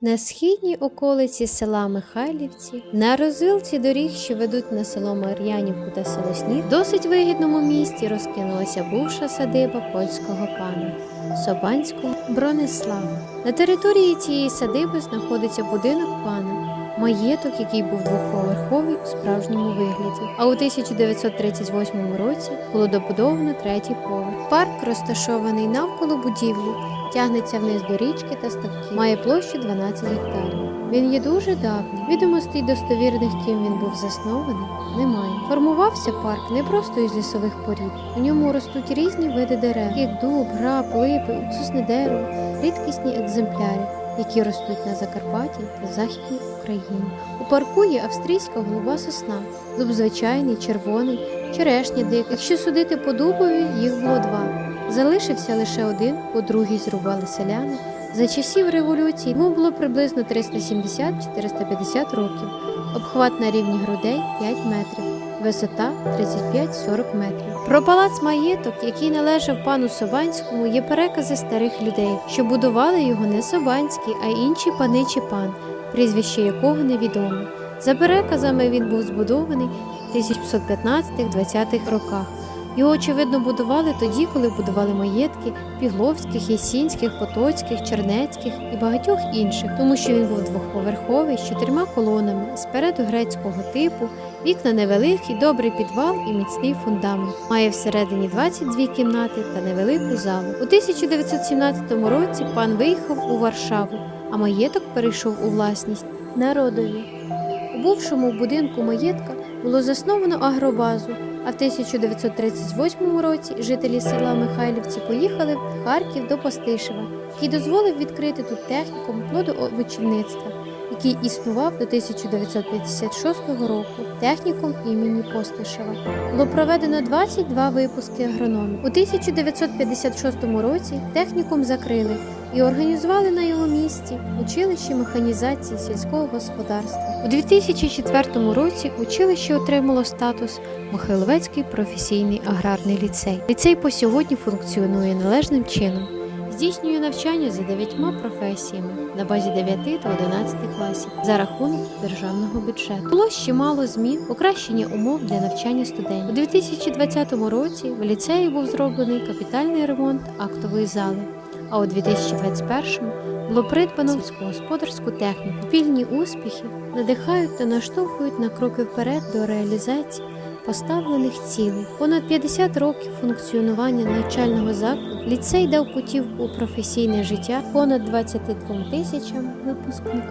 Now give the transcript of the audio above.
На східній околиці села Михайлівці, на розвилці доріг, що ведуть на село Мар'янівку та село Снів, в досить вигідному місті розкинулася бувша садиба польського пана Собанського Бронислава. На території цієї садиби знаходиться будинок пана, маєток, який був двоповерховий у справжньому вигляді. А у 1938 році було добудовано третій поверх. Парк розташований навколо будівлі, тягнеться вниз до річки та ставки. Має площу 12 гектарів. Він є дуже давній. Відомостей достовірних, ким він був заснований, немає. Формувався парк не просто із лісових порід. У ньому ростуть різні види дерев, як дуб, граб, липи, уксусне дерево, рідкісні екземпляри, які ростуть на Закарпатті та Західній Україні. У парку є австрійська голуба сосна, дуб звичайний, червоний, черешня дика. Якщо судити по дубові, їх було два. Залишився лише один, по другий зрубали селяни. За часів революції йому було приблизно 370-450 років. Обхват на рівні грудей 5 метрів, висота 35-40 метрів. Про палац маєток, який належав пану Собанському, є перекази старих людей, що будували його не Собанський, а інші пани чи пан, прізвище якого невідомо. За переказами він був збудований в 1515-20 роках. Його, очевидно, будували тоді, коли будували маєтки Пігловських, Єсінських, Потоцьких, Чернецьких і багатьох інших, тому що він був двохповерховий з чотирма колонами, спереду грецького типу, вікна невеликі, добрий підвал і міцний фундамент. Має всередині 22 кімнати та невелику залу. У 1917 році пан виїхав у Варшаву, а маєток перейшов у власність народові. У бувшому будинку маєтка було засновано агробазу, а в 1938 році жителі села Михайлівці поїхали в Харків до Постишева, який дозволив відкрити тут технікум плодоовочівництва, який існував до 1956 року, технікум імені Постишева. Було проведено 22 випуски агрономів. У 1956 році технікум закрили і організували на його місці училище механізації сільського господарства. У 2004 році училище отримало статус Михайловецький професійний аграрний ліцей. Ліцей по сьогодні функціонує належним чином. Здійснює навчання за дев'ятьма професіями на базі 9 та 11 класів за рахунок державного бюджету. Було ще мало змін, покращення умов для навчання студентів. У 2020 році в ліцеї був зроблений капітальний ремонт актової зали. А у 2021 було придбано сільськогосподарську техніку. Спільні успіхи надихають та наштовхують на кроки вперед до реалізації поставлених цілей. Понад 50 років функціонування навчального закладу ліцей дав путівку у професійне життя понад 22 тисячам випускників.